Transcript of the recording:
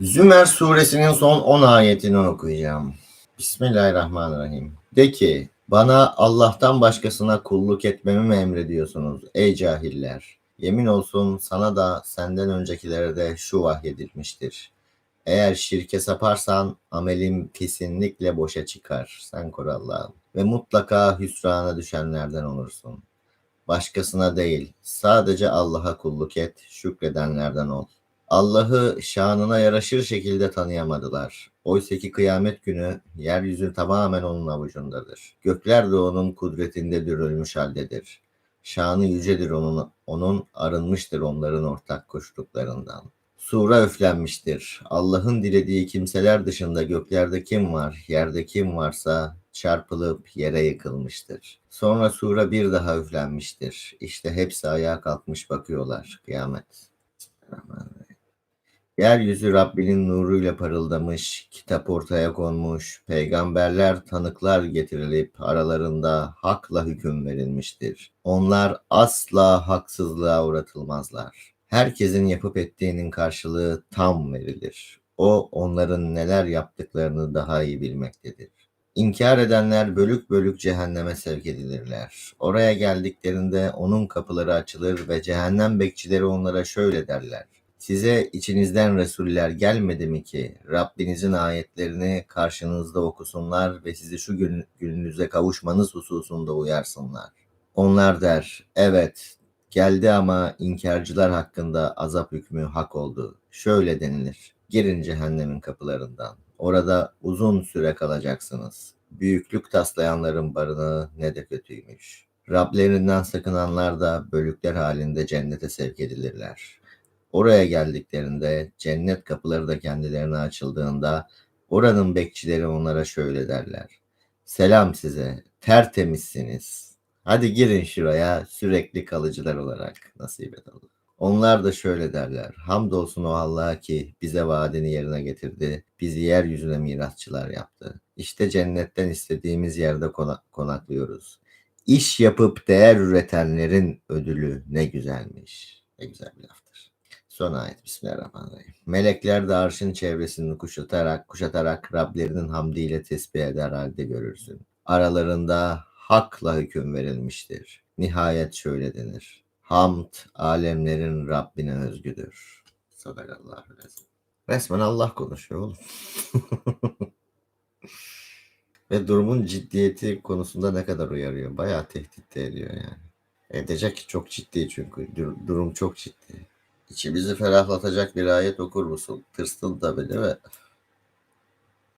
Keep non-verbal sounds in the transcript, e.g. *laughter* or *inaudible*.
Zümer suresinin son 10 ayetini okuyacağım. Bismillahirrahmanirrahim. De ki bana Allah'tan başkasına kulluk etmemi mi emrediyorsunuz ey cahiller? Yemin olsun sana da senden öncekilere de şu vahyedilmiştir. Eğer şirke saparsan amelin kesinlikle boşa çıkar. Sen koru Allah'ım. Ve mutlaka hüsrana düşenlerden olursun. Başkasına değil, sadece Allah'a kulluk et, şükredenlerden ol. Allah'ı şanına yaraşır şekilde tanıyamadılar. Oysa ki kıyamet günü yeryüzü tamamen onun avucundadır. Gökler de onun kudretinde dürülmüş haldedir. Şanı yücedir onun, onun arınmıştır onların ortak koştuklarından. Sura üflenmiştir. Allah'ın dilediği kimseler dışında göklerde kim var, yerde kim varsa çarpılıp yere yıkılmıştır. Sonra sura bir daha üflenmiştir. İşte hepsi ayağa kalkmış bakıyorlar. Kıyamet. Yeryüzü Rabbinin nuruyla parıldamış, kitap ortaya konmuş, peygamberler, tanıklar getirilip aralarında hakla hüküm verilmiştir. Onlar asla haksızlığa uğratılmazlar. Herkesin yapıp ettiğinin karşılığı tam verilir. O onların neler yaptıklarını daha iyi bilmektedir. İnkar edenler bölük bölük cehenneme sevk edilirler. Oraya geldiklerinde onun kapıları açılır ve cehennem bekçileri onlara şöyle derler. Size içinizden Resuller gelmedi mi ki Rabbinizin ayetlerini karşınızda okusunlar ve sizi şu gün, gününüze kavuşmanız hususunda uyarsınlar. Onlar der, evet geldi ama inkarcılar hakkında azap hükmü hak oldu. Şöyle denilir, girin cehennemin kapılarından. Orada uzun süre kalacaksınız. Büyüklük taslayanların barınağı ne de kötüymüş. Rablerinden sakınanlar da bölükler halinde cennete sevk edilirler. Oraya geldiklerinde cennet kapıları da kendilerine açıldığında oranın bekçileri onlara şöyle derler. Selam size, tertemizsiniz. Hadi girin şuraya sürekli kalıcılar olarak nasip et Allah. Onlar da şöyle derler. Hamdolsun o Allah'a ki bize vaadini yerine getirdi. Bizi yeryüzüne mirasçılar yaptı. İşte cennetten istediğimiz yerde konaklıyoruz. İş yapıp değer üretenlerin ödülü ne güzelmiş. Ne güzel bir laftır. Son ayet. Bismillahirrahmanirrahim. Melekler de arşın çevresini kuşatarak, kuşatarak Rablerinin hamdiyle tesbih eder halde görürsün. Aralarında hakla hüküm verilmiştir. Nihayet şöyle denir. Hamd alemlerin Rabbine özgüdür. Sadakallahu Resmen Allah konuşuyor oğlum. *laughs* Ve durumun ciddiyeti konusunda ne kadar uyarıyor. Bayağı tehdit ediyor yani. Edecek çok ciddi çünkü. Durum çok ciddi. İçimizi ferahlatacak bir ayet okur musun? Tırstın tabii değil mi?